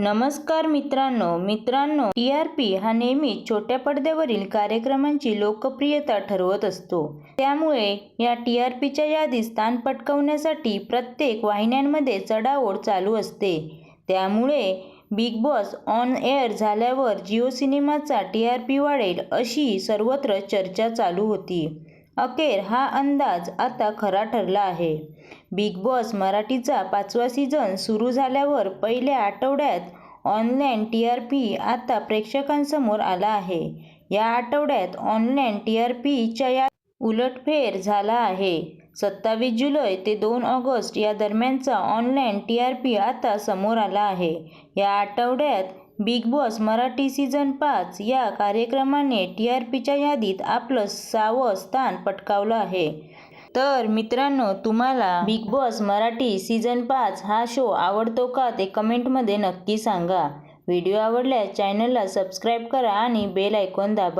नमस्कार मित्रांनो मित्रांनो टी आर पी हा नेहमीच छोट्या पडद्यावरील कार्यक्रमांची लोकप्रियता ठरवत असतो. त्यामुळे या टी आर पीच्या यादीत स्थान पटकवण्यासाठी प्रत्येक वाहिन्यांमध्ये चढाओढ चालू असते. त्यामुळे बिग बॉस ऑन एअर झाल्यावर जिओ सिनेमाचा टी आर पी वाढेल अशी सर्वत्र चर्चा चालू होती. अखेर हा अंदाज आता खरा ठरला आहे. बिग बॉस मराठीचा पाचवा सीझन सुरू झाल्यावर पहिल्या आठवड्यात ऑनलाईन टी आर पी आता प्रेक्षकांसमोर आला आहे. या आठवड्यात ऑनलाईन टी आर पीच्या या उलटफेर झाला आहे. सत्तावीस जुलै ते दोन ऑगस्ट या दरम्यानचा ऑनलाईन टी आर पी आता समोर आला आहे. या आठवड्यात बिग बॉस मराठी सीझन पाच या कार्यक्रमाने टी आर पीच्या यादीत आपलं सहावं स्थान पटकावलं आहे. तर मित्रांनो तुम्हाला बिग बॉस मराठी सीझन पाच हा शो आवडतो का ते कमेंटमध्ये नक्की सांगा. व्हिडिओ आवडल्यास चॅनलला सबस्क्राईब करा आणि बेल आयकॉन दाबा.